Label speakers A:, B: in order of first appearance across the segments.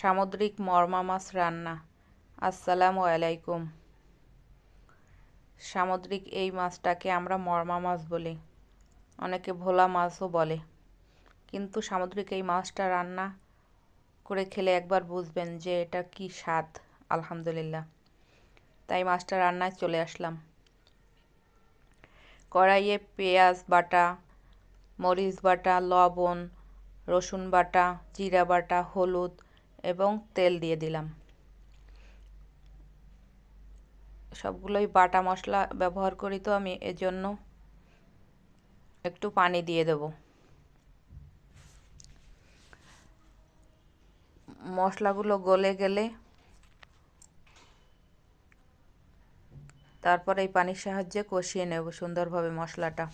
A: সামুদ্রিক মর্মা মাছ রান্না। আসসালামু আলাইকুম। সামুদ্রিক এই মাছটাকে আমরা মর্মা মাছ বলি। অনেকে ভোলা মাছও বলে। কিন্তু সামুদ্রিক এই মাছটা রান্না করে খেলে একবার বুঝবেন যে এটা কি স্বাদ। আলহামদুলিল্লাহ। তাই মাছটা রান্নায় চলে আসলাম। কড়াইয়ে পেঁয়াজ বাটা, মরিচ বাটা, লবণ, রসুন বাটা, জিরা বাটা, হলুদ এবং তেল দিয়ে দিলাম। সবগুলোই বাটা মশলা ব্যবহার করি তো আমি, এজন্য একটু পানি দিয়ে দেব। মশলাগুলো গলে গেলে তারপর এই পানির সাহায্যে কষিয়ে নেব সুন্দরভাবে মশলাটা।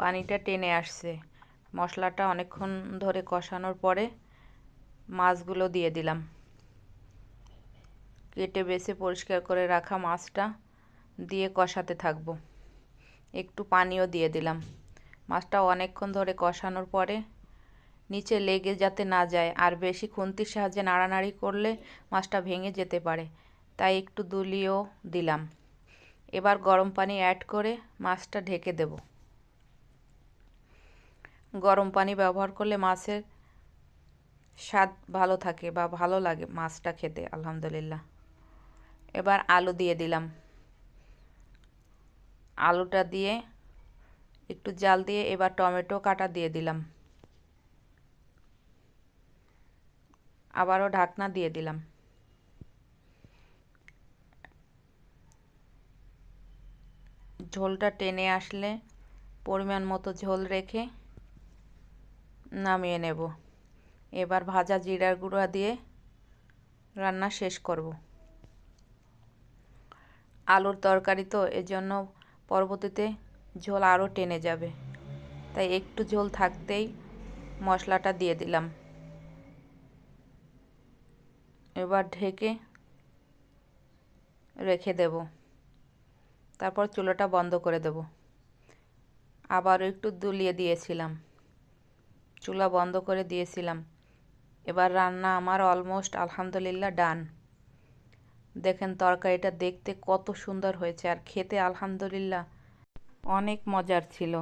A: পানিটা টেনে আসছে। মশলাটা অনেকক্ষণ ধরে কষানোর পরে মাছগুলো দিয়ে দিলাম। কেটে বেছে পরিষ্কার করে রাখা মাছটা দিয়ে কষাতে থাকব। একটু পানিও দিয়ে দিলাম। মাছটা অনেকক্ষণ ধরে কষানোর পরে নিচে লেগে যাতে না যায়, আর বেশি খুন্তির সাহায্যে নাড়ানাড়ি করলে মাছটা ভেঙে যেতে পারে, তাই একটু দুলিও দিলাম। এবার গরম পানি অ্যাড করে মাছটা ঢেকে দেবো। গরম পানি ব্যবহার করলে মাছের স্বাদ ভালো থাকে বা ভালো লাগে মাছটা খেতে, আলহামদুলিল্লাহ। এবার আলু দিয়ে দিলাম। আলুটা দিয়ে একটু জাল দিয়ে এবার টমেটো কাটা দিয়ে দিলাম। আবারও ঢাকনা দিয়ে দিলাম। ঝোলটা টেনে আসলে পরিমাণ মতো ঝোল রেখে নামিয়ে নেব। এবার ভাজা জিরার গুঁড়া দিয়ে রান্না শেষ করব। আলুর তরকারি তো এজন্য পরবর্তীতে ঝোল আরও টেনে যাবে। তাই একটু ঝোল থাকতেই মশলাটা দিয়ে দিলাম। এবার ঢেকে রেখে দেব। তারপর চুলোটা বন্ধ করে দেব। আবারও একটু দুলিয়ে দিয়েছিলাম। চুলা বন্ধ করে দিয়েছিলাম। এবার রান্না আমার অলমোস্ট আলহামদুলিল্লাহ ডান দেখেন তরকারিটা দেখতে কত সুন্দর হয়েছে আর খেতে আলহামদুলিল্লাহ অনেক মজার ছিল।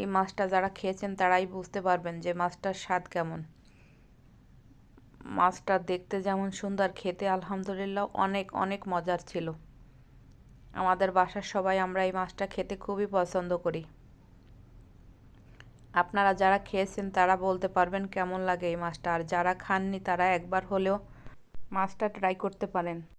A: এই মাছটা যারা খেয়েছেন তারাই বুঝতে পারবেন যে মাছটার স্বাদ কেমন। মাছটা দেখতে যেমন সুন্দর, খেতে আলহামদুলিল্লাহ অনেক অনেক মজার ছিল। আমাদের বাসার সবাই আমরা এই মাছটা খেতে খুবই পছন্দ করি। আপনারা যারা খেয়েছেন তারা বলতে পারবেন কেমন লাগে এই মাছটা, আর যারা খাননি তারা একবার হলেও মাছটা ট্রাই করতে পারেন।